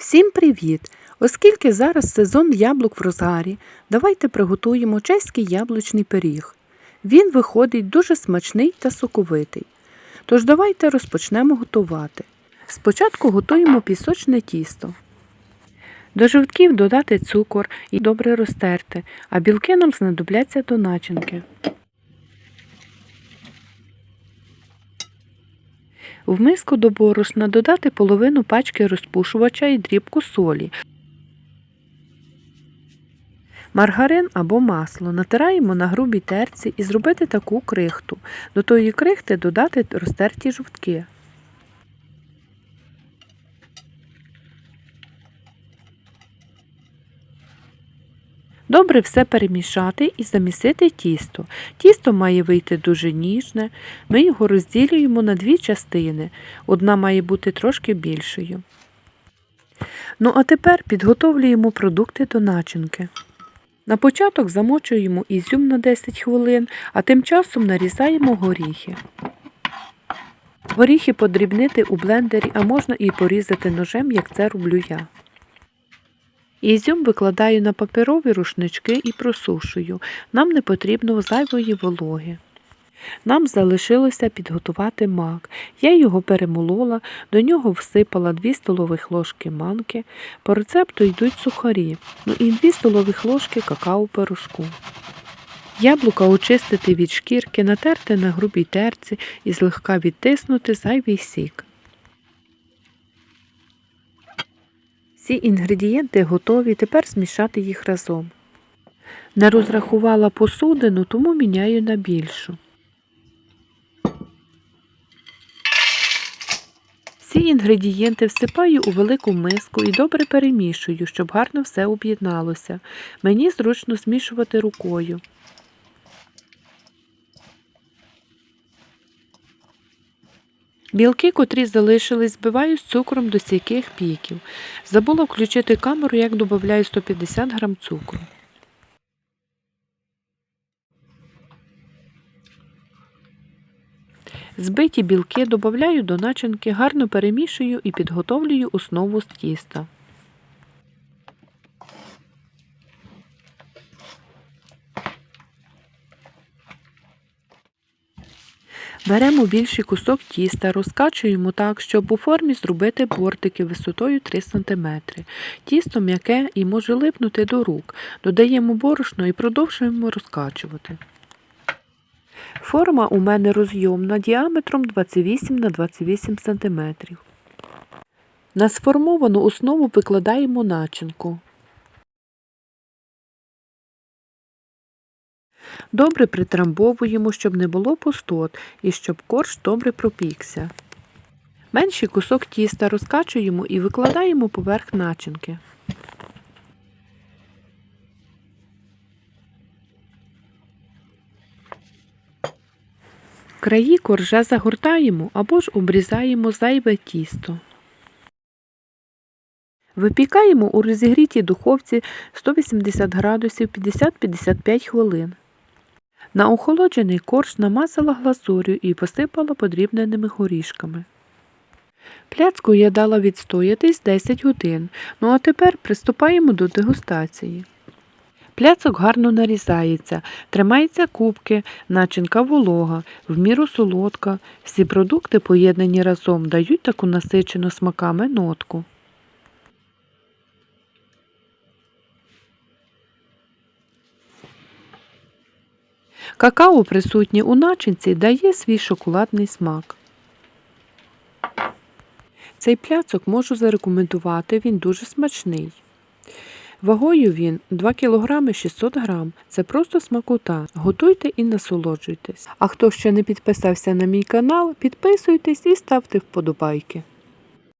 Всім привіт! Оскільки зараз сезон яблук в розгарі, давайте приготуємо чеський яблучний пиріг. Він виходить дуже смачний та соковитий. Тож давайте розпочнемо готувати. Спочатку готуємо пісочне тісто. До жовтків додати цукор і добре розтерти, а білки нам знадобляться до начинки. В миску до борошна додати половину пачки розпушувача і дрібку солі. Маргарин або масло натираємо на грубій терці і зробити таку крихту. До тої крихти додати розтерті жовтки. Добре все перемішати і замісити тісто. Тісто має вийти дуже ніжне. Ми його розділюємо на дві частини. Одна має бути трошки більшою. Ну а тепер підготовлюємо продукти до начинки. На початок замочуємо ізюм на 10 хвилин, а тим часом нарізаємо горіхи. Горіхи подрібнити у блендері, а можна і порізати ножем, як це роблю я. Ізюм викладаю на паперові рушнички і просушую. Нам не потрібно зайвої вологи. Нам залишилося підготувати мак. Я його перемолола, до нього всипала 2 столових ложки манки. По рецепту йдуть сухарі, ну і 2 столових ложки какао-порошку. Яблука очистити від шкірки, натерти на грубій терці і злегка відтиснути зайвий сік. Всі інгредієнти готові, тепер змішати їх разом. Не розрахувала посудину, тому міняю на більшу. Всі інгредієнти всипаю у велику миску і добре перемішую, щоб гарно все об'єдналося. Мені зручно змішувати рукою. Білки, котрі залишились, збиваю з цукром до стійких піків. Забула включити камеру, як додаю 150 г цукру. Збиті білки додаю до начинки, гарно перемішую і підготовлюю основу з тіста. Беремо більший кусок тіста, розкачуємо так, щоб у формі зробити бортики висотою 3 см. Тісто м'яке і може липнути до рук. Додаємо борошно і продовжуємо розкачувати. Форма у мене розйомна діаметром 28 на 28 см. На сформовану основу викладаємо начинку. Добре притрамбовуємо, щоб не було пустот і щоб корж добре пропікся. Менший кусок тіста розкачуємо і викладаємо поверх начинки. Краї коржа загортаємо або ж обрізаємо зайве тісто. Випікаємо у розігрітій духовці 180 градусів 50-55 хвилин. На охолоджений корж намазала глазур'ю і посипала подрібненими горішками. Пляцку я дала відстоятись 10 годин, ну а тепер приступаємо до дегустації. Пляцок гарно нарізається, тримається кубки, начинка волога, в міру солодка. Всі продукти, поєднані разом, дають таку насичену смаками нотку. Какао, присутнє у начинці, дає свій шоколадний смак. Цей пляцок можу зарекомендувати, він дуже смачний. Вагою він 2 кг 600 г. Це просто смакота. Готуйте і насолоджуйтесь. А хто ще не підписався на мій канал, підписуйтесь і ставте вподобайки.